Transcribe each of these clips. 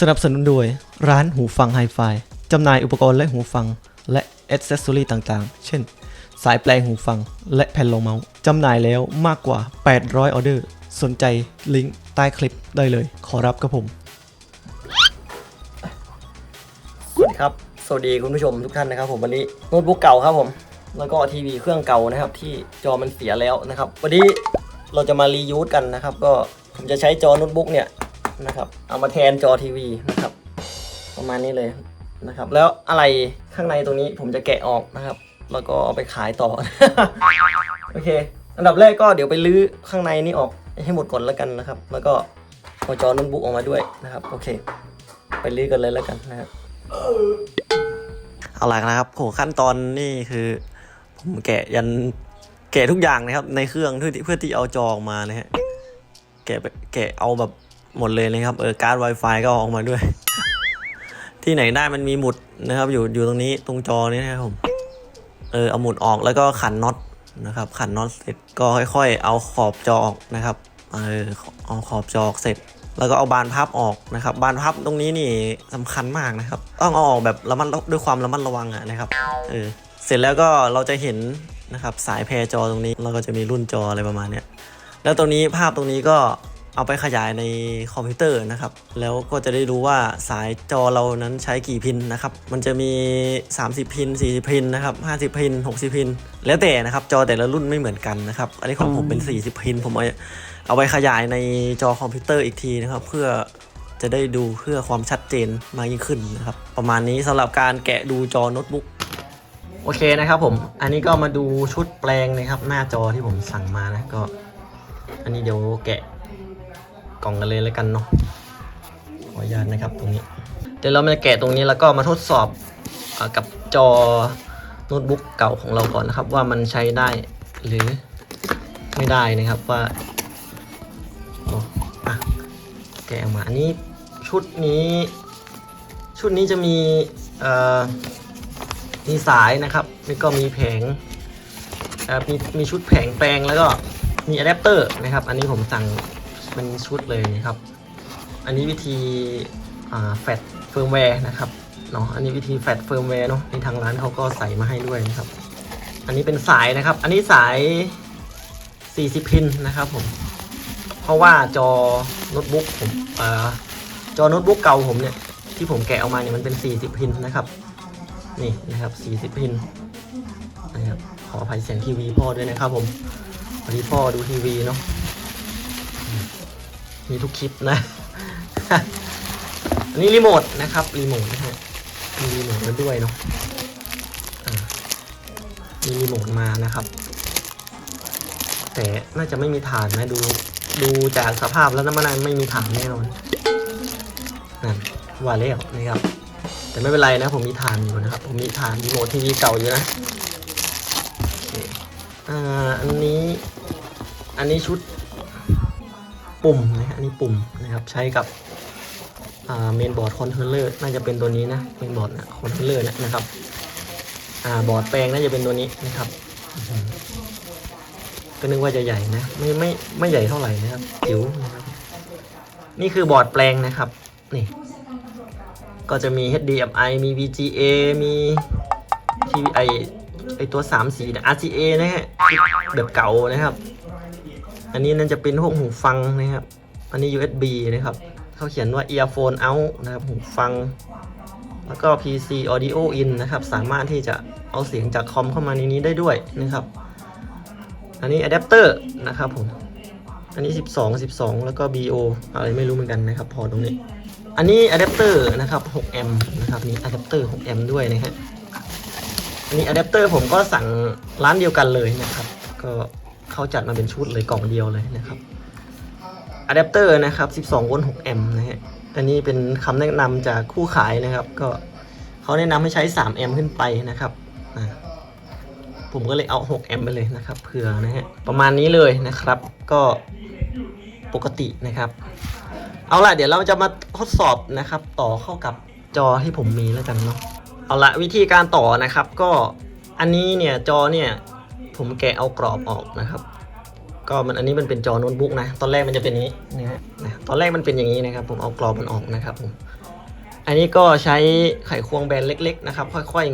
สนับสนุนโดยร้านหูฟังไฮไฟจำหน่ายอุปกรณ์และหูฟัง และอ c เซสซอรีต่างๆ เช่น สายแปลงหูฟัง และแผ่นรองเมาส์จำหน่ายแล้วมากกว่า 800 ออเดอร์ สนใจลิงก์ใต้คลิปได้เลย ขอรับครับผม สวัสดีครับ สวัสดีคุณผู้ชมทุกท่านนะครับผมวันนี้โน้ตบุ๊กเก่าครับผม แล้วก็ทีวีเครื่องเก่านะครับ ที่จอมันเสียแล้วนะครับ วันนี้เราจะมารียูสกันนะครับ ก็ผมจะใช้จอโน้ตบุ๊กเนี่ย นะครับ เอามาแทนจอทีวีนะครับ ประมาณนี้เลยนะครับ แล้วอะไรข้างในตรงนี้ผมจะแกะออกนะครับ แล้วก็เอาไปขายต่อ โอเค อันดับแรกก็เดี๋ยวไปลื้อข้างในนี้ออกให้หมดก่อนแล้วกันนะครับ แล้วก็เอาจอโน้ตบุ๊กออกมาด้วยนะครับ โอเค ไปลื้อกันเลยแล้วกันนะครับเอาละนะครับโหขั้นตอนนี่คือ ผมแกะยันแกะทุกอย่างนะครับ ในเครื่องเพื่อที่เพื่อที่เอาจอออกมานะฮะแกะแกะเอาแบบ หมดเลยนะครับเออการ์ด Wi-Fi ก็ออกมาด้วย ที่ไหนได้มันมีหมุดนะครับ อยู่อยู่ตรงนี้ตรงจอนี้นะครับผมเออเอาหมุดออกแล้วก็ขันน็อตนะครับ ขันน็อตเสร็จก็ค่อย ๆ เอาขอบจอออกนะครับเออเอาขอบจอออกเสร็จ แล้วก็เอาบานพับออกนะครับ บานพับตรงนี้นี่สำคัญมากนะครับ ต้องเอาออกแบบระมัดด้วยความระมัดระวังอะนะครับเออเสร็จแล้วก็เราจะเห็นนะครับสายแพรจอตรงนี้เราก็จะมีรุ่นจออะไรประมาณเนี้ยแล้วตรงนี้ภาพตรงนี้ก็ เอาไปขยายในคอมพิวเตอร์นะครับ แล้วก็จะได้รู้ว่าสายจอเรานั้นใช้กี่พินนะครับ มันจะมี 30 พิน 40 พินนะครับ50 พิน 60 พิน แล้วแต่นะครับ จอแต่ละรุ่นไม่เหมือนกันนะครับ อันนี้ของผมเป็น 40 พิน ผมเอาเอาไปขยายในจอคอมพิวเตอร์อีกทีนะครับ เพื่อจะได้ดูเพื่อความชัดเจนมากยิ่งขึ้นนะครับ ประมาณนี้สำหรับการแกะดูจอโน้ตบุ๊กโอเคนะครับผม อันนี้ก็มาดูชุดแปลงนะครับ หน้าจอที่ผมสั่งมานะก็ อันนี้เดี๋ยวแกะ กล่องกันเลยแล้วกันเนาะขออนุญาตนะครับตรงนี้ เดี๋ยวเรามาแกะตรงนี้แล้วก็มาทดสอบอกับจอโน้ตบุ๊กเก่าของเราก่อนนะครับ ว่ามันใช้ได้หรือไม่ได้นะครับว่าโอ้อะแกะออกมาอันนี้ชุดนี้ ชุดนี้จะมีมีสายนะครับแล้วก็มีแผงมีมีชุดแผงแปลงแล้วก็มีอะแดปเตอร์นะครับ อันนี้ผมสั่ง เป็นชุดเลยนะครับ อันนี้วิธีแฟลชเฟิร์มแวร์นะครับเนาะอันนี้วิธีแฟลชเฟิร์มแวร์เนาะในทางร้านเขาก็ใส่มาให้ด้วยนะครับ อันนี้เป็นสายนะครับ อันนี้สาย 40 พินนะครับผม เพราะว่าจอโน้ตบุ๊กผมอจอโน้ตบุ๊กเก่าผมเนี่ยที่ผมแกะออกมาเนี่ยมันเป็น 40 พินนะครับนี่นะครับ 40 พินนะครับขออภัยเสียงทีวีพ่อด้วยนะครับผมพอดีพ่อดูทีวีเนาะ มีทุกคลิปนะ อันนี้รีโมทนะครับรีโมทนะฮะมีรีโมทมาด้วยเนาะมีรีโมทมานะครับ แต่น่าจะไม่มีฐานนะดูดูจากสภาพแล้วนะมันไม่มีฐานแน่นอนนั่นว่าแล้วนะครับ แต่ไม่เป็นไรนะ ผมมีฐานอยู่นะครับ ผมมีฐานรีโมททีวีเก่าอยู่นะอ่าอันนี้ อันนี้ชุด ปุ่มนะฮะอันนี้ปุ่มนะครับใช้กับเมนบอร์ดคอนโทรลเลอร์น่าจะเป็นตัวนี้นะเมนบอร์ดนะคอนโทรลเลอร์นะครับอบอร์ดแปลงน่าจะเป็นตัวนี้นะครับก็นึกว่าจะใหญ่นะไม่ไม่ไม่ใหญ่เท่าไหร่นะครับจิ๋วนะครับนี่คือบอร์ดแปลงนะครับนี่ก็จะมี HDMI มี VGA มี TVI ไอตัว 3 สีนะ RCA นะฮะแบบเก่านะครับ อันนี้นั่นจะเป็นพวกหูฟังนะครับ อันนี้ USB นะครับ เขาเขียนว่า earphone out นะครับหูฟัง แล้วก็ PC audio in นะครับ สามารถที่จะเอาเสียงจากคอมเข้ามาในนี้ได้ด้วยนะครับ อันนี้อะแดปเตอร์นะครับผม อันนี้ 12 12 แล้วก็ BO อะไรไม่รู้เหมือนกันนะครับ พอตรงนี้ อันนี้อะแดปเตอร์นะครับ6แอมป์นะครับนี่อะแดปเตอร์6แอมป์ด้วยนะฮะอันนี้อะแดปเตอร์ผมก็สั่งร้านเดียวกันเลยนะครับ ก็ เขาจัดมาเป็นชุดเลยกล่องเดียวเลยนะครับอะแดปเตอร์นะครับ 12 โวลต์ 6 แอมป์นะฮะ อันนี้เป็นคำแนะนำจากคู่ขายนะครับ ก็เขาแนะนำให้ใช้ 3 แอมป์ขึ้นไปนะครับ ผมก็เลยเอา 6 แอมป์ไปเลยนะครับเผื่อนะฮะ ประมาณนี้เลยนะครับ ก็ปกตินะครับ เอาล่ะ เดี๋ยวเราจะมาทดสอบนะครับ ต่อเข้ากับจอที่ผมมีแล้วกันเนาะ เอาละวิธีการต่อนะครับ ก็อันนี้เนี่ยจอเนี่ย ผมแกะเอากรอบออกนะครับ ก็มันอันนี้มันเป็นจอโน้ตบุ๊กนะ ตอนแรกมันจะเป็นนี้นะฮะตอนแรกมันเป็นอย่างนี้นะครับ ผมเอากรอบมันออกนะครับผมอันนี้ก็ใช้ไขควงแบนเล็ก ๆ นะครับ ค่อย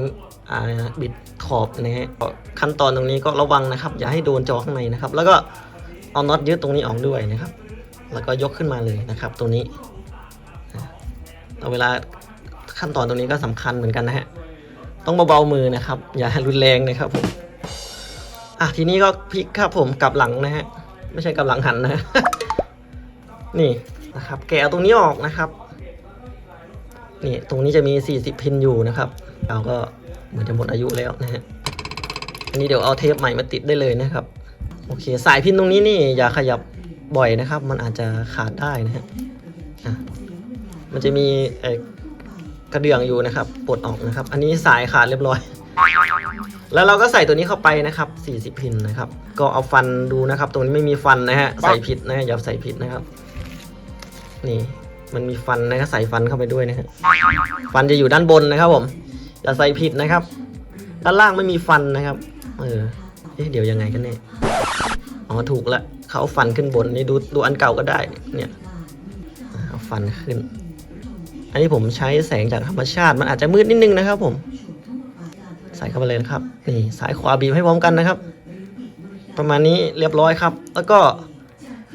ๆบิดขอบนะฮะขั้นตอนตรงนี้ก็ระวังนะครับ อย่าให้โดนจอข้างในนะครับ แล้วก็เอาน็อตยึดตรงนี้ออกด้วยนะครับ แล้วก็ยกขึ้นมาเลยนะครับตรงนี้เอาเวลาขั้นตอนตรงนี้ก็สำคัญเหมือนกันนะฮะต้องเบาๆมือนะครับ อย่ารุนแรงนะครับผม อะทีนี้ก็พลิกครับผมกลับหลังนะฮะ ไม่ใช่กลับหลังหันนะนี่นะครับ แกะตรงนี้ออกนะครับ นี่ตรงนี้จะมี 40 พินอยู่นะครับ เราก็เหมือนจะหมดอายุแล้วนะฮะอันนี้เดี๋ยวเอาเทปใหม่มาติดได้เลยนะครับ โอเค สายพินตรงนี้นี่อย่าขยับบ่อยนะครับ มันอาจจะขาดได้นะฮะอะมันจะมีกระเดื่องอยู่นะครับปลดออกนะครับ อันนี้สายขาดเรียบร้อย แล้วเราก็ใส่ตัวนี้เข้าไปนะครับ 40 พินนะครับ ก็เอาฟันดูนะครับ ตรงนี้ไม่มีฟันนะฮะ ใส่ผิดนะฮะอย่าใส่ผิดนะครับ นี่ มันมีฟันนะครับใส่ฟันเข้าไปด้วยนะฮะ ฟันจะอยู่ด้านบนนะครับผม อย่าใส่ผิดนะครับ ด้านล่างไม่มีฟันนะครับ เออเอ๊ะเดี๋ยวยังไงกันเนี่ย อ๋อ ถูกละเขาเอาฟันขึ้นบน นี่ดูดูอันเก่าก็ได้ เนี่ยอ่าเอาฟันขึ้น อันนี้ผมใช้แสงจากธรรมชาติ มันอาจจะมืดนิดนึงนะครับผม ใส่เข้าไปเลยนะครับนี่สายขวาบีบให้พร้อมกันนะครับ ประมาณนี้เรียบร้อยครับ แล้วก็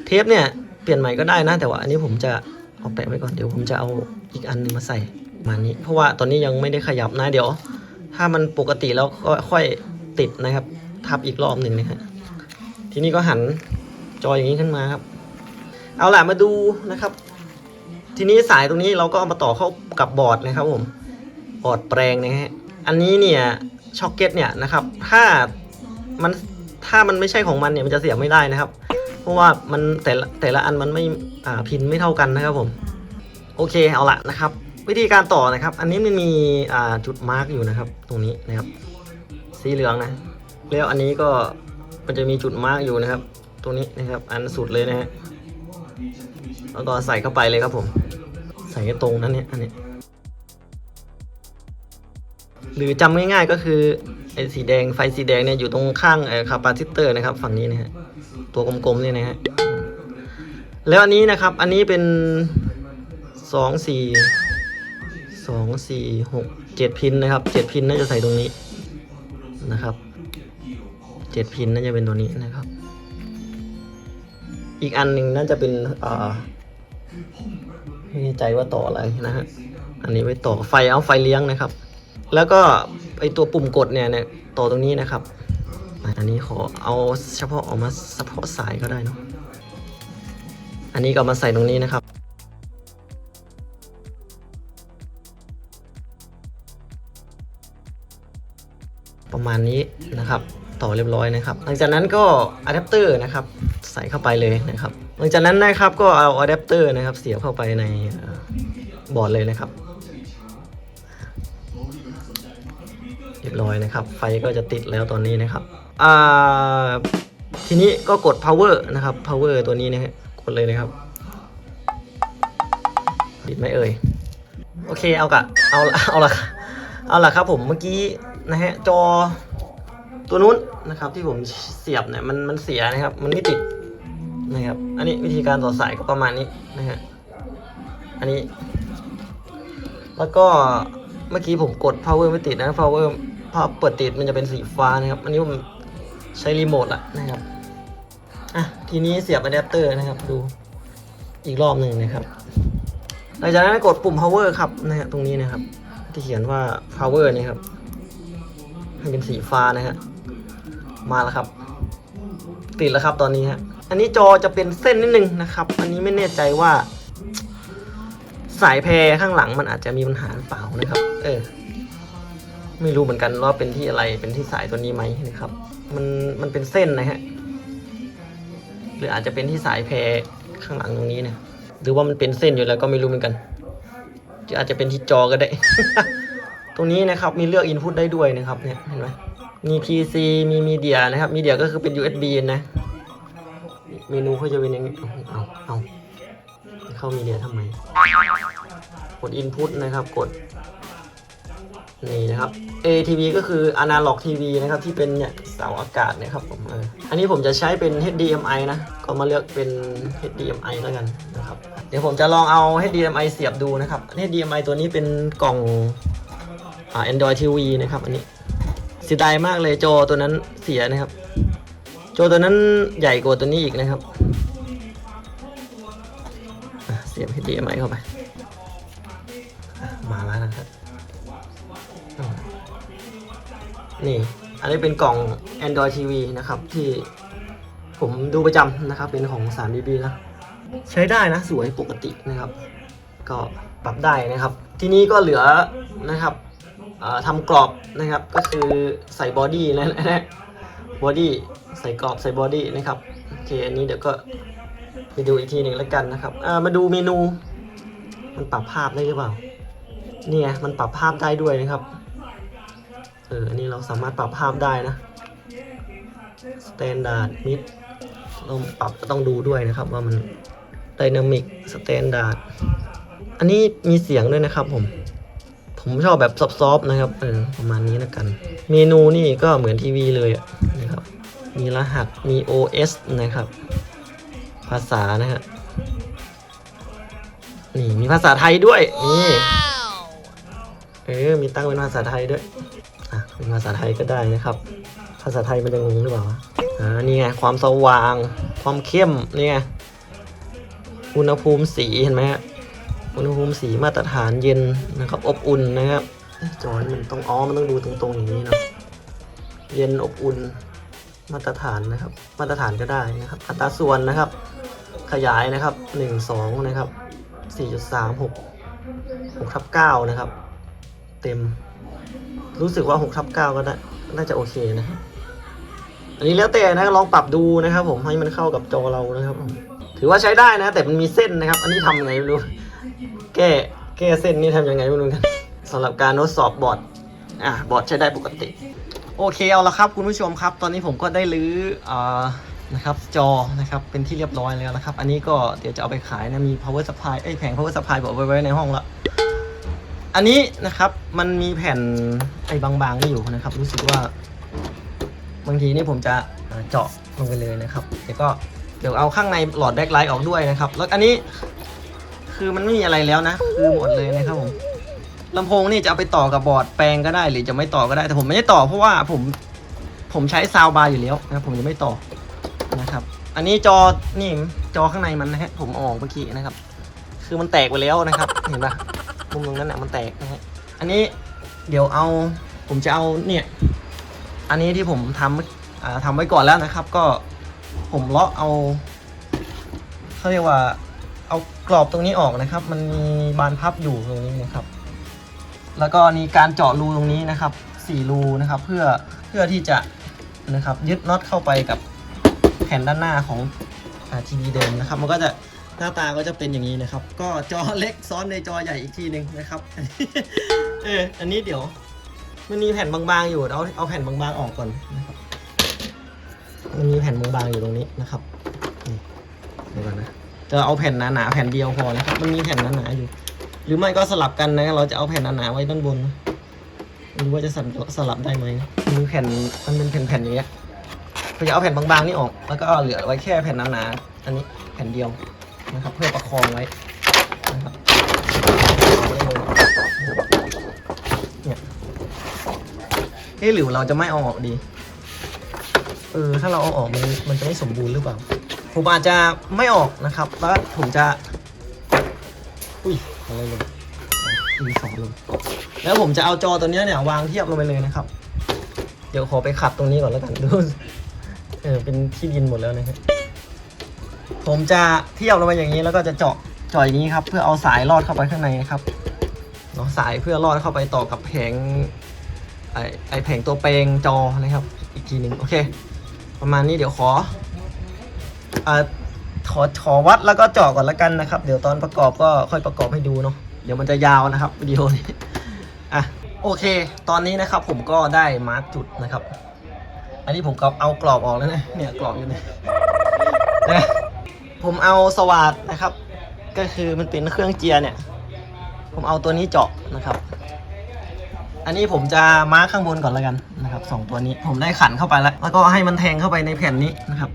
เทปเนี่ยเปลี่ยนใหม่ก็ได้นะ แต่ว่าอันนี้ผมจะเอาแปะไว้ก่อนเดี๋ยวผมจะเอาอีกอันหนึงมาใส่ประมาณนี้ เพราะว่าตอนนี้ยังไม่ได้ขยับนะเดี๋ยว ถ้ามันปกติแล้วก็ค่อยติดนะครับ ทับอีกรอบหนึ่งนะฮะทีนี้ก็หันจออย่างนี้ขึ้นมาครับ เอาล่ะมาดูนะครับ ทีนี้สายตรงนี้เราก็เอามาต่อเข้ากับบอร์ดนะครับผมบอร์ดแปลงนะฮะอันนี้เนี่ย ช็อกเก็ตเนี่ยนะครับ ถ้ามันถ้ามันไม่ใช่ของมันเนี่ยมันจะเสียบไม่ได้นะครับ เพราะว่ามันแต่ละแต่ละอันมันไม่อ่าพินไม่เท่ากันนะครับผมโอเคเอาละนะครับ วิธีการต่อนะครับ อันนี้มันมีอ่าจุดมาร์กอยู่นะครับ ตรงนี้นะครับ สีเหลืองนะ แล้วอันนี้ก็มันจะมีจุดมาร์กอยู่นะครับ ตรงนี้นะครับ อันสุดเลยนะฮะแล้วก็ใส่เข้าไปเลยครับผม ใส่ตรงนั้นเนี่ยอันนี้ หรือจำง่ายๆก็คือไอ้สีแดงไฟสีแดงเนี่ยอยู่ตรงข้างไอ้คาปาซิเตอร์นะครับฝั่งนี้นะฮะตัวกลมๆเนี่ยนะฮะแล้วอันนี้นะครับอันนี้เป็นสองสี่สองสี่หกเจ็ดพินนะครับเจ็ดพินน่าจะใส่ตรงนี้นะครับเจ็ดพินน่าจะเป็นตัวนี้นะครับ อีกอันหนึ่งน่าจะเป็นอ่าไม่แน่ใจว่าต่ออะไรนะฮะอันนี้ไว้ต่อไฟเอาไฟเลี้ยงนะครับ แล้วก็ไอตัวปุ่มกดเนี่ยเนี่ยต่อตรงนี้นะครับอันนี้ขอเอาเฉพาะออกมาเฉพาะสายก็ได้เนาะอันนี้ก็มาใส่ตรงนี้นะครับประมาณนี้นะครับ ต่อเรียบร้อยนะครับ หลังจากนั้นก็อะแดปเตอร์นะครับ ใส่เข้าไปเลยนะครับ หลังจากนั้นนะครับก็เอาอะแดปเตอร์นะครับ เสียบเข้าไปในบอร์ดเลยนะครับ ร้อยนะครับ ไฟก็จะติดแล้วตอนนี้นะครับอ่าทีนี้ก็กด power นะครับ power ตัวนี้นะฮะกดเลยนะครับติดไหมเอ่ยโอเคเอากะเอาเอาละเอาละครับผมเมื่อกี้นะฮะจอตัวนู้นนะครับ ที่ผมเสียบเนี่ยมันมันเสียนะครับ มันไม่ติดนะครับ อันนี้วิธีการต่อสายก็ประมาณนี้นะฮะอันนี้ แล้วก็เมื่อกี้ผมกด power ไม่ติดนะ power พอเปิดติดมันจะเป็นสีฟ้านะครับ อันนี้ผมใช้รีโมทละนะครับ อะ ทีนี้เสียบอะแดปเตอร์นะครับ ดูอีกรอบหนึ่งนะครับ หลังจากนั้นกดปุ่ม power ครับนะฮะตรงนี้นะครับ ที่เขียนว่า power นี่ครับให้เป็นสีฟ้านะฮะ มาแล้วครับ ติดแล้วครับตอนนี้ฮะ อันนี้จอจะเป็นเส้นนิดนึงนะครับ อันนี้ไม่แน่ใจว่า สายแพรข้างหลังมันอาจจะมีปัญหาหรือเปล่านะครับ เออ ไม่รู้เหมือนกันว่าเป็นที่อะไรเป็นที่สายตัวนี้ไหมนะครับ มันมันเป็นเส้นนะฮะหรืออาจจะเป็นที่สายแพรข้างหลังตรงนี้นะหรือว่ามันเป็นเส้นอยู่แล้วก็ไม่รู้เหมือนกันอาจจะเป็นที่จอก็ได้ ตรงนี้นะครับมีเลือก input ได้ด้วยนะครับเนี่ยเห็นไหมมี PC มีมีเดียนะครับมีเดียก็คือเป็น USB นะเมนูเขาจะเป็นอย่างนี้าเอาเอาเข้ามีเดียทำไม กด input นะครับ กด นี่นะครับ ATV ก็คือ Analog TV นะครับที่เป็นเนี่ยเสาอากาศนะครับผมเอออันนี้ผมจะใช้เป็น HDMI นะ ก็มาเลือกเป็น HDMI แล้วกันนะครับ เดี๋ยวผมจะลองเอา HDMI เสียบดูนะครับ HDMI ตัวนี้เป็นกล่องอ่า Android TV นะครับอันนี้เสียดายมากเลยจอตัวนั้นเสียนะครับ จอตัวนั้นใหญ่กว่าตัวนี้อีกนะครับเสียบ HDMI เข้าไป นี่ อันนี้เป็นกล่อง Android TV นะครับ ที่ผมดูประจำนะครับ เป็นของ 3dB นะ ใช้ได้นะ สวยปกตินะครับ ก็ปรับได้นะครับ ทีนี้ก็เหลือนะครับทำกรอบนะครับ ก็คือใส่บอดี้แล้วนะบอดี้ใส่กรอบใส่บอดี้นะครับ โอเค อันนี้เดี๋ยวก็ไปดูอีกทีหนึ่งแล้วกันนะครับมาดูเมนู มันปรับภาพได้หรือเปล่านี่ไงมันปรับภาพได้ด้วยนะครับ เออ อันนี้เราสามารถปรับภาพได้นะ Standard Mid เราปรับก็ต้องดูด้วยนะครับว่ามัน Dynamic Standard อันนี้มีเสียงด้วยนะครับผม ผมชอบแบบซอฟๆนะครับ เออ ประมาณนี้แล้วกัน เมนูนี่ก็เหมือนทีวีเลยอะนะครับ มีรหัส มี OS นะครับ ภาษานะฮะ นี่มีภาษาไทยด้วย นี่ เออ มีตั้งเป็นภาษาไทยด้วยอะ เป็นภาษาไทยก็ได้นะครับ ภาษาไทยมันจะงงหรือเปล่าอ่านี่ไงความสว่าง ความเข้มนี่ไงอุณหภูมิสีเห็นไหมฮะอุณหภูมิสีมาตรฐานเย็นนะครับ อบอุ่นนะครับจอนมันต้องอ๋อมันต้องดูตรงๆอย่างนี้เนาะเย็นอบอุ่นมาตรฐานนะครับ มาตรฐานก็ได้นะครับ อัตราส่วนนะครับ ขยายนะครับหนึ่งสองนะครับสี่จุดสามหกหกทับเก้านะครับ เต็ม รู้สึกว่าหกทับเก้าก็น่าจะโอเคนะอันนี้แล้วแต่นะลองปรับดูนะครับ ผมให้มันเข้ากับจอเรานะครับผมถือว่าใช้ได้นะ แต่มันมีเส้นนะครับ อันนี้ทำยังไงไม่รู้ แก้แก้เส้นนี่ทำยังไงไม่รู้กันสำหรับการทดสอบบอร์ดอะบอร์ดใช้ได้ปกติ โอเคเอาละครับ คุณผู้ชมครับ ตอนนี้ผมก็ได้รื้ออ่านะครับจอนะครับเป็นที่เรียบร้อยแล้วนะครับ อันนี้ก็เดี๋ยวจะเอาไปขายนะมี power supply เอ้ยแผง power supply บอกไว้ในห้องละ อันนี้นะครับมันมีแผ่นไอ้บางๆนี่อยู่นะครับ รู้สึกว่า บางทีนี่ผมจะเจาะลงไปเลยนะครับเดี๋ยวก็เดี๋ยวเอาข้างในหลอดแบ็คไลท์ออกด้วยนะครับ แล้วอันนี้คือมันไม่มีอะไรแล้วนะ คือหมดเลยนะครับผมลำโพงนี่จะเอาไปต่อกับบอร์ดแปลงก็ได้ หรือจะไม่ต่อก็ได้ แต่ผมไม่ได้ต่อเพราะว่าผมผมใช้ซาวบาร์อยู่แล้วนะครับผมจะไม่ต่อนะครับ อันนี้จอนี่จอข้างในมันนะฮะผมออกเมื่อกี้นะครับ คือมันแตกไปแล้วนะครับ เห็นปะ มุมตรงนั้นน่ะมันแตกนะฮะอันนี้เดี๋ยวเอาผมจะเอาเนี่ย อันนี้ที่ผมทำอ่าทำไว้ก่อนแล้วนะครับ ก็ผมเลาะเอาเขาเรียกว่า เอากรอบตรงนี้ออกนะครับ มันมีบานพับอยู่ตรงนี้นะครับ แล้วก็มีการเจาะรูตรงนี้นะครับสี่รูนะครับ เพื่อเพื่อที่จะนะครับยึดน็อตเข้าไปกับแผ่นด้านหน้าของทีวีเดิมนะครับ มันก็จะ หน้าตาก็จะเป็นอย่างนี้นะครับ ก็จอเล็กซ้อนในจอใหญ่อีกทีหนึ่งนะครับ เอออันนี้เดี๋ยว มันมีแผ่นบางๆอยู่เอาเอาแผ่นบางๆออกก่อนนะครับมันมีแผ่นบางๆอยู่ตรงนี้นะครับนี่เดี๋ยวก่อนนะจะเอาแผ่นหนาๆแผ่นเดียวพอนะครับมันมีแผ่นหนาๆอยู่ หรือไม่ก็สลับกันนะ เราจะเอาแผ่นหนาๆไว้ด้านบนไม่รู้ว่าจะสลับสลับได้ไหมมีแผ่นมันเป็นแผ่นๆอย่างเงี้ยเราจะเอาแผ่นบางๆนี่ออก แล้วก็เหลือไว้แค่แผ่นหนาๆอันนี้แผ่นเดียว นะครับ เพื่อประคองไว้นะครับเนี่ยเอ๊หรือเราจะไม่เอาออกดี เออ ถ้าเราเอาออกมันมันจะไม่สมบูรณ์หรือเปล่า ผมอาจจะไม่ออกนะครับ แล้วผมจะ อุ้ยอะไรลงมีสองลงแล้วผมจะเอาจอตัวนี้เนี่ยวางเทียบลงไปเลยนะครับ เดี๋ยวขอไปขัดตรงนี้ก่อนแล้วกันดู เออ เป็นที่ดินหมดแล้วนะครับ ผมจะเทียบลงไปอย่างนี้แล้วก็จะเจาะเจาะอย่างนี้ครับ เพื่อเอาสายลอดเข้าไปข้างในนะครับเนาะสายเพื่อลอดเข้าไปต่อกับแผงไอไอแผงตัวเปลงจอนะครับ อีกทีหนึ่งโอเค ประมาณนี้เดี๋ยวขออ่าขอขอวัดแล้วก็เจาะก่อนละกันนะครับ เดี๋ยวตอนประกอบก็ค่อยประกอบให้ดูเนาะเดี๋ยวมันจะยาวนะครับวิดีโอนี้อะโอเค ตอนนี้นะครับผมก็ได้มาร์กจุดนะครับ อันนี้ผมก็เอากรอบออกแล้วนะเนี่ยกรอบอยู่เนี่ย ผมเอาสว่านนะครับ ก็คือมันเป็นเครื่องเจียร์เนี่ย ผมเอาตัวนี้เจาะนะครับ อันนี้ผมจะมาร์คข้างบนก่อนแล้วกันนะครับสองตัวนี้ผมได้ขันเข้าไปแล้ว แล้วก็ให้มันแทงเข้าไปในแผ่นนี้นะครับ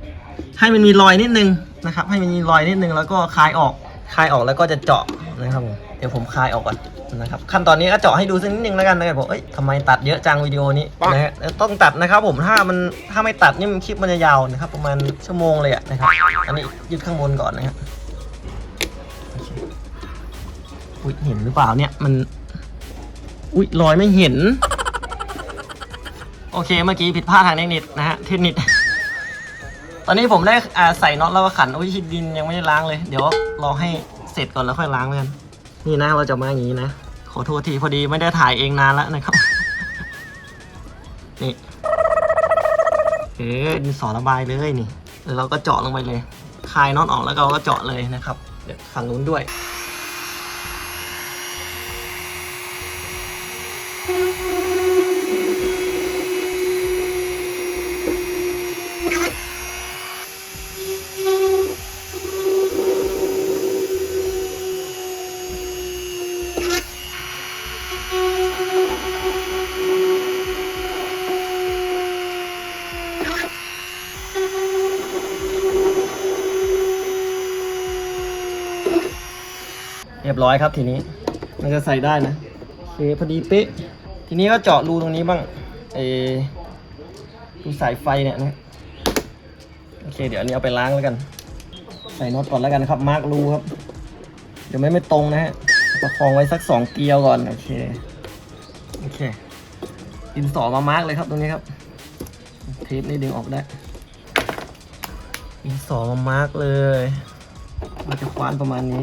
ให้มันมีรอยนิดนึงนะครับ ให้มันมีรอยนิดนึงแล้วก็คลายออกคลายออกแล้วก็จะเจาะนะครับผมเดี๋ยวผมคลายออกก่อน นะครับขั้นตอนนี้ก็เจาะให้ดูสักนิดนึงแล้วกันนะครับผมเอ้ยทำไมตัดเยอะจังวิดีโอนี้นะฮะต้องตัดนะครับผมถ้ามันถ้าไม่ตัดนี่มันคลิปมันจะยาวนะครับประมาณชั่วโมงเลยอะนะครับอันนี้ยึดข้างบนก่อนนะครับโอเคอุ้ยเห็นหรือเปล่าเนี่ยมันอุ้ยรอยไม่เห็น โอเคเมื่อกี้ผิดพลาดทางเทคนิคนะฮะเทคนิคตอนนี้ผมได้อ่าใส่น็อตแล้วก็ขันอุ้ยดินยังไม่ได้ล้างเลย เดี๋ยวรอให้เสร็จก่อนแล้วค่อยล้างแล้วกัน นี่นะเราจะมาอย่างนี้นะ ขอโทษทีพอดีไม่ได้ถ่ายเองนานแล้วนะครับ นี่ เออดินสอระบายเลยนี่เราก็เจาะลงไปเลยคลายน็อตออกแล้วเราก็เจาะเลยนะครับ เดี๋ยวฝั่งนู้นด้วย อยครับทีนี้ มันจะใส่ได้นะโอเคพอดีเป๊ะ ทีนี้ก็เจาะรูตรงนี้บ้างเออรูสายไฟเนี่ยนะโอเค เดี๋ยวอันนี้เอาไปล้างแล้วกัน ใส่น็อตก่อนแล้วกันครับมาร์กรูครับ เดี๋ยวไม่ไม่ตรงนะฮะประคองไว้สักสองเกลียวก่อนโอเคโอเคดินสอมามาร์กเลยครับตรงนี้ครับ เทปนี่ดึงออกได้ดินสอมามาร์กเลยมันจะคว้านประมาณนี้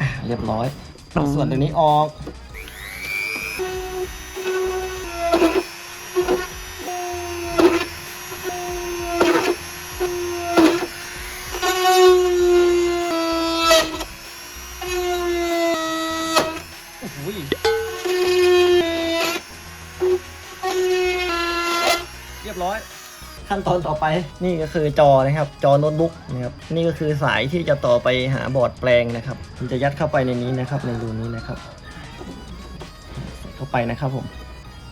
อะ เรียบร้อย ส่วนตัวนี้ออก โอ้โหเรียบร้อย ขั้นตอนต่อไป นี่ก็คือจอนะครับ จอโน้ตบุ๊กนะครับ นี่ก็คือสายที่จะต่อไปหาบอร์ดแปลงนะครับมันจะยัดเข้าไปในนี้นะครับ ในรูนี้นะครับใส่เข้าไปนะครับผม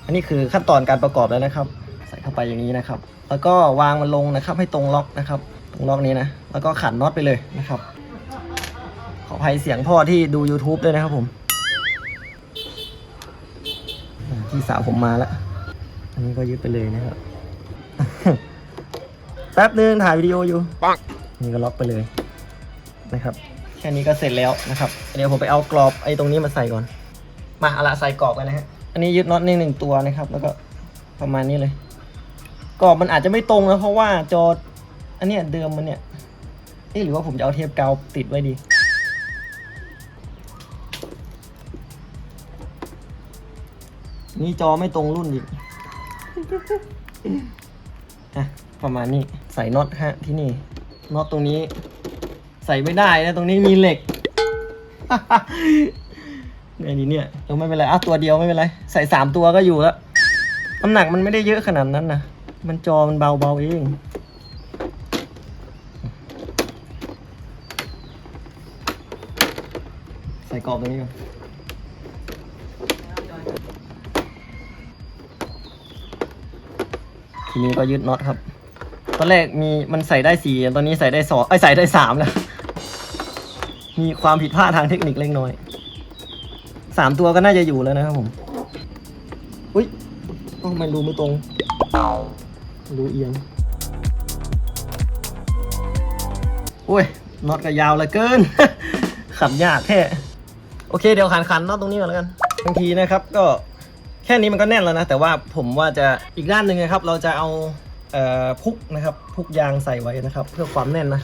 อันนี้คือขั้นตอนการประกอบแล้วนะครับ ใส่เข้าไปอย่างนี้นะครับ แล้วก็วางมันลงนะครับ ให้ตรงล็อกนะครับ ตรงล็อกนี้นะ แล้วก็ขันน็อตไปเลยนะครับ ขออภัยเสียงพ่อที่ดู YouTube ด้วยนะครับผมอ่าพี่สาวผมมาแล้ว อันนี้ก็ยึดไปเลยนะครับ แป๊บนึงถ่ายวิดีโออยู่ปังนี่ก็ล็อกไปเลยนะครับ แค่นี้ก็เสร็จแล้วนะครับ เดี๋ยวผมไปเอากรอบไอ้ตรงนี้มาใส่ก่อน มาเอาละใส่กรอบกันนะฮะ อันนี้ยึดน็อตนี่หนึ่งตัวนะครับ แล้วก็ประมาณนี้เลย กรอบมันอาจจะไม่ตรงนะเพราะว่าจอ อันเนี้ยเดิมมันเนี่ยเอ๊ะหรือว่าผมจะเอาเทปกาวติดไว้ดี นี่จอไม่ตรงรุ่นอีก่ะประมาณนี้ใส่น็อตฮะที่นี่น็อตตรงนี้ ใส่ไม่ได้นะตรงนี้มีเหล็กเนี่ยนี่เนี่ยเออไม่เป็นไรอะตัวเดียวไม่เป็นไร ใส่สามตัวก็อยู่แล้วน้ำหนักมันไม่ได้เยอะขนาดนั้นนะมันจอมันเบาๆเองใส่กรอบตรงนี้ก่อน ทีนี้ก็ยึดน็อตครับ ตอนแรกมีมันใส่ได้สี่ตอนนี้ใส่ได้สองไอ้ยใส่ได้สามแล้ว มีความผิดพลาดทางเทคนิคเล็กน้อยสามตัวก็น่าจะอยู่แล้วนะครับผมอุ้ยต้องมันรูไม่ตรงรูเอียงโอ้ยน็อตก็ยาวเหลือเกิน ขับยากแท้โอเคเดี๋ยวขันขันน็อตตรงนี้ก่อนแล้วกันบางทีนะครับก็ แค่นี้มันก็แน่นแล้วนะ แต่ว่าผมว่าจะอีกด้านหนึ่งนะครับ เราจะเอาเอ่อพุกนะครับ พุกยางใส่ไว้นะครับ เพื่อความแน่นนะ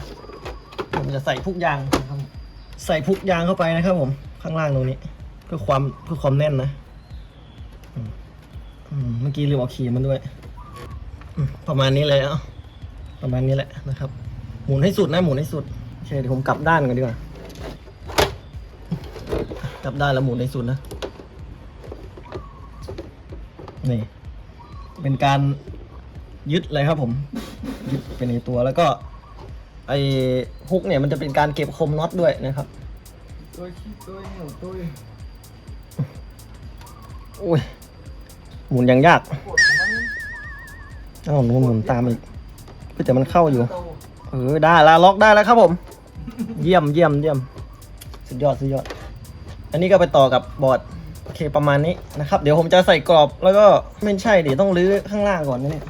ผมจะใส่พุกยางนะครับใส่พุกยางเข้าไปนะครับ ผมข้างล่างตรงนี้ เพื่อความเพื่อความแน่นนะเมื่อกี้ลืมเอาขีมันด้วยประมาณนี้เลยเอะประมาณนี้แหละนะครับ หมุนให้สุดนะหมุนให้สุดโอเคเดี๋ยวผมกลับด้านกันดีกว่า กลับด้านแล้วหมุนให้สุดนะ นี่ เป็นการยึดเลยครับผม ยึดเป็นในตัวแล้วก็ไอ้ฮุกเนี่ยมันจะเป็นการเก็บคมน็อตด้วยนะครับ tôi khi tôi hiểu tôi โอ้ยหมุนยังยาก cột của nó อ้าวหนูหมุนตามอีกเพื่อแต่มันเข้าอยู่ tàu เออได้แล้วล็อกได้แล้วครับผม เยี่ยมเยี่ยมเยี่ยมสุดยอดสุดยอด อันนี้ก็ไปต่อกับบอร์ด โอเคประมาณนี้นะครับ เดี๋ยวผมจะใส่กรอบแล้วก็ไม่ใช่ดิต้องรื้อข้างล่างก่อนนะเนี่ย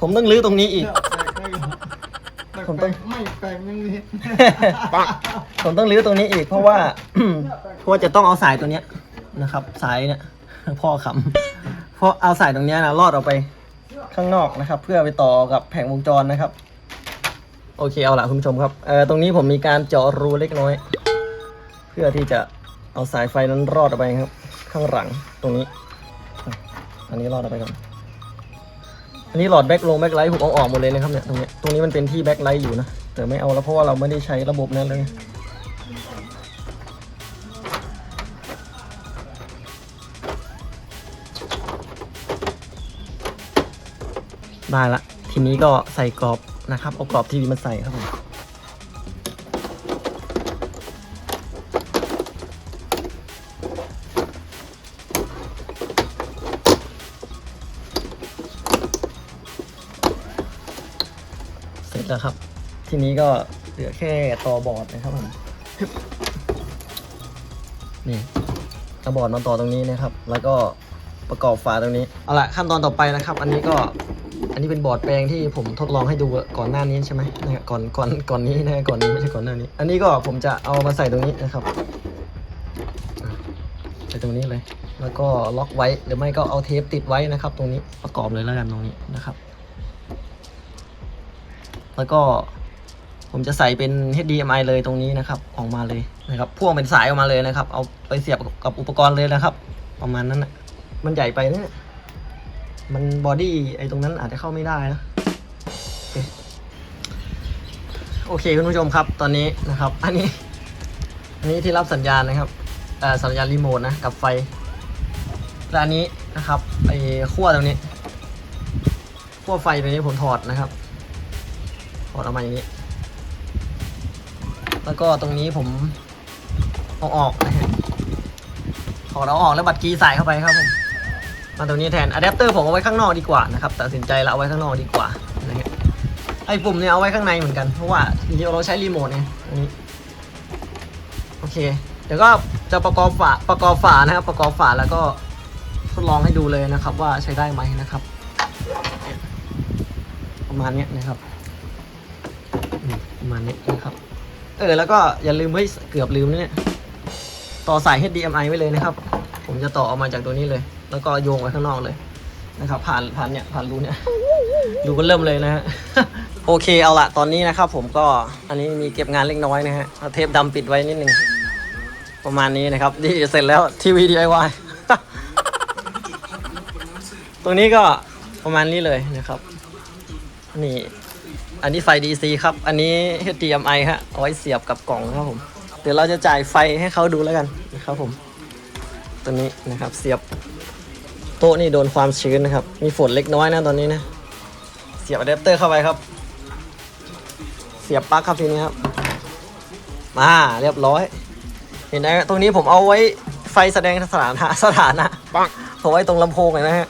ผมต้องรื้อตรงนี้อีก Đợi, đây rồi. Đợi, Không tôi- bèn- mày bèn nhưng đi ผมต้องรื้อตรงนี้อีก เพราะว่าเพราะว่าจะต้องเอาสายตัวเนี้ยนะครับ สายเนี่ยพ่อขำเพราะเอาสายตรงเนี้ยนะลอดออกไปข้างนอกนะครับ เพื่อไปต่อกับแผงวงจรนะครับ โอเคเอาละคุณผู้ชมครับเอ่อตรงนี้ผมมีการเจาะรูเล็กน้อยเพื่อที่จะเอาสายไฟนั้นรอดออกไปครับ ข้างหลังตรงนี้ อันนี้รอดออกไปก่อน อันนี้หลอดแบ็คลงแบ็คไลท์ผมเอาออกหมดเลยนะครับเนี่ยตรงเนี้ยตรงนี้มันเป็นที่แบ็คไลท์อยู่นะแต่ไม่เอาแล้วเพราะว่าเราไม่ได้ใช้ระบบนั้นเลยได้ละ ทีนี้ก็ใส่กรอบนะครับ เอากรอบทีวีมาใส่ครับผม แล้วครับ ทีนี้ก็เหลือแค่ต่อบอร์ดนะครับผมนี่เอาบอร์ดมาต่อตรงนี้นะครับ แล้วก็ประกอบฝาตรงนี้ เอาละขั้นตอนต่อไปนะครับ อันนี้ก็ อันนี้เป็นบอร์ดแปลงที่ผมทดลองให้ดูก่อนหน้านี้ใช่ไหมนะก่อน ก่อน ก่อนนี้นะ ก่อนนี้ไม่ใช่ก่อนหน้านี้ อันนี้ก็ผมจะเอามาใส่ตรงนี้นะครับใส่ตรงนี้เลย แล้วก็ล็อกไว้ หรือไม่ก็เอาเทปติดไว้นะครับ ตรงนี้ ประกอบเลยแล้วกันตรงนี้นะครับ แล้วก็ผมจะใส่เป็น HDMI เลยตรงนี้นะครับออกมาเลยนะครับพ่วงเป็นสายออกมาเลยนะครับ เอาไปเสียบกับอุปกรณ์เลยนะครับ ประมาณนั้นนะมันใหญ่ไปนะเนี่ยมันบอดี้ไอ้ตรงนั้นอาจจะเข้าไม่ได้นะโอเคคุณผู้ชมครับตอนนี้นะครับ อันนี้ อันนี้ที่รับสัญญาณนะครับเอ่สัญญาณรีโมทนะกับไฟและอันนี้นะครับไอ้ขั้วตรงนี้ขั้วไฟตรงนี้ผมถอดนะครับ ดออกมาอย่างนี้ แล้วก็ตรงนี้ผมเอาออกนะฮะถอดเอาออกแล้วบัตรกีใส่เข้าไปครับผมมาตรงนี้แทนอะแดปเตอร์ผมเอาไว้ข้างนอกดีกว่านะครับตัดสินใจแล้วเอาไว้ข้างนอกดีกว่านะฮะไอ้ปุ่มเนี่ยเอาไว้ข้างในเหมือนกันเพราะว่าจริงๆเราใช้รีโมทเนี่ยอันนี้โอเค เดี๋ยวก็จะประกอบฝาประกอบฝานะครับ ประกอบฝาแล้วก็ทดลองให้ดูเลยนะครับ ว่าใช้ได้ไหมนะครับ ประมาณนี้นะครับ ประมาณนี้นะครับ เออแล้วก็อย่าลืมเฮ้ยเกือบลืมนะเนี่ย ต่อสาย HDMI ไว้เลยนะครับ ผมจะต่อออกมาจากตัวนี้เลย แล้วก็โยงไว้ข้างนอกเลยนะครับผ่านผ่านเนี่ยผ่านรูเนี่ยรูก็เริ่มเลยนะฮะโอเคเอาละตอนนี้นะครับ ผมก็อันนี้มีเก็บงานเล็กน้อยนะฮะเอาเทปดำปิดไว้นิดนึงประมาณนี้นะครับนี่เสร็จแล้วทีวี DIY ตรงนี้ก็ประมาณนี้เลยนะครับ นี่ อันนี้ไฟ DC ครับ อันนี้ HDMI ฮะเอาไว้เสียบกับกล่องครับผม เดี๋ยวเราจะจ่ายไฟให้เขาดูแล้วกันนะครับผม ตัวนี้นะครับเสียบ โต๊ะนี่โดนความชื้นนะครับ มีฝนเล็กน้อยนะตอนนี้นะ เสียบอะแดปเตอร์เข้าไปครับ เสียบปลั๊กครับทีนี้ครับ มาเรียบร้อย เห็นไหมตรงนี้ผมเอาไว้ไฟแสดงสถานะสถานะปังผมไว้ตรงลำโพงเลยนะฮะ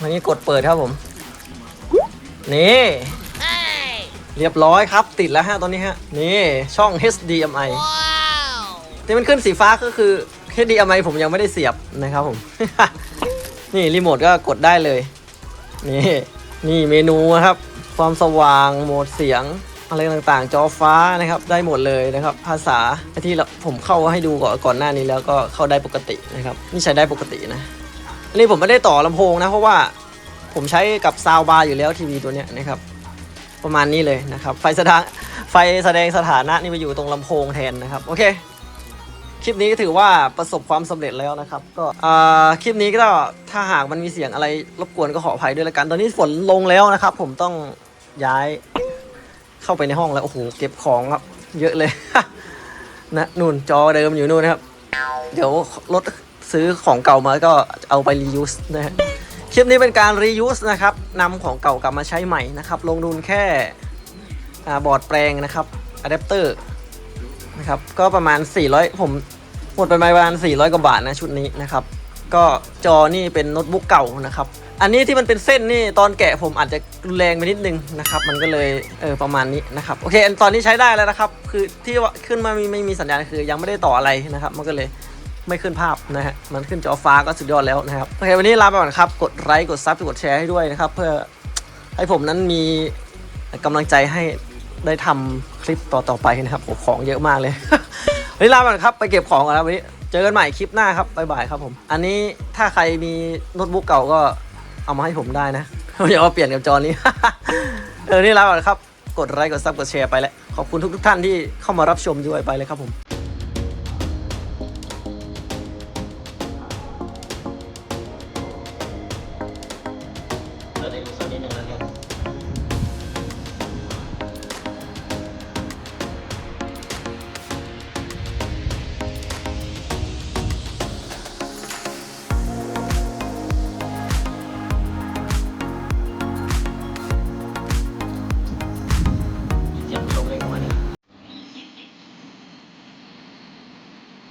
วันนี้กดเปิดครับผม นี่ เรียบร้อยครับติดแล้วฮะตอนนี้ฮะ นี่ช่อง HDMI ที่มันขึ้นสีฟ้าก็คือ HDMI ผมยังไม่ได้เสียบนะครับผม นี่รีโมทก็กดได้เลย นี่ นี่เมนูนะครับ ความสว่างโหมดเสียงอะไรต่างๆ จอฟ้านะครับ ได้หมดเลยนะครับ ภาษาที่เราผมเข้าให้ดูก่อนก่อนหน้านี้แล้วก็เข้าได้ปกตินะครับ นี่ใช้ได้ปกตินะอันนี้ผมไม่ได้ต่อลำโพงนะเพราะว่าผมใช้กับซาวบาร์อยู่แล้วทีวีตัวเนี้ยนะครับ ประมาณนี้เลยนะครับ ไฟแสดงไฟแสดงสถานะนี่ไปอยู่ตรงลำโพงแทนนะครับ โอเค คลิปนี้ถือว่าประสบความสำเร็จแล้วนะครับ ก็อ่าคลิปนี้ก็ถ้าหากมันมีเสียงอะไรรบกวนก็ขออภัยด้วยละกัน ตอนนี้ฝนลงแล้วนะครับ ผมต้องย้ายเข้าไปในห้องแล้ว โอ้โห เก็บของครับ เยอะเลย นะนู่นจอเดิมอยู่นู่นนะครับ เดี๋ยวรถซื้อของเก่ามาก็เอาไป reuse นะฮะ คลิปนี้เป็นการ reuse นะครับนำของเก่ากลับมาใช้ใหม่นะครับ ลงทุนแค่อบอร์ดแปลงนะครับอะแดปเตอร์นะครับ ก็ประมาณ 400 ผมหมดไปประมาณ 400 กว่าบาทนะชุดนี้นะครับ ก็จอนี่เป็นโน้ตบุ๊กเก่านะครับ อันนี้ที่มันเป็นเส้นนี่ตอนแกะผมอาจจะรุนแรงไปนิดนึงนะครับ มันก็เลยเออประมาณนี้นะครับ โอเค ตอนนี้ใช้ได้แล้วนะครับ คือที่ขึ้นมามีไม่มีสัญญาณคือยังไม่ได้ต่ออะไรนะครับ มันก็เลย ไม่ขึ้นภาพนะฮะ มันขึ้นจอฟ้าก็สุดยอดแล้วนะครับ โอเค วันนี้ลาไปก่อนครับ กดไลค์ กดซับ กดแชร์ให้ด้วยนะครับ เพื่อให้ผมนั้นมีกำลังใจให้ได้ทำคลิปต่อๆไปนะครับของเยอะมากเลย วันนี้ลาไปก่อนครับ ไปเก็บของกันครับวันนี้ เจอกันใหม่คลิปหน้าครับบ๊ายบายครับผม อันนี้ถ้าใครมีโน้ตบุ๊กเก่าก็เอามาให้ผมได้นะอย่ามาเปลี่ยนกับจอนี้ เออ นี่ลาไปก่อนครับ กดไลค์ กดซับ กดแชร์ไปแล้ว ขอบคุณทุกๆท่านที่เข้ามารับชมด้วยไปเลยครับผม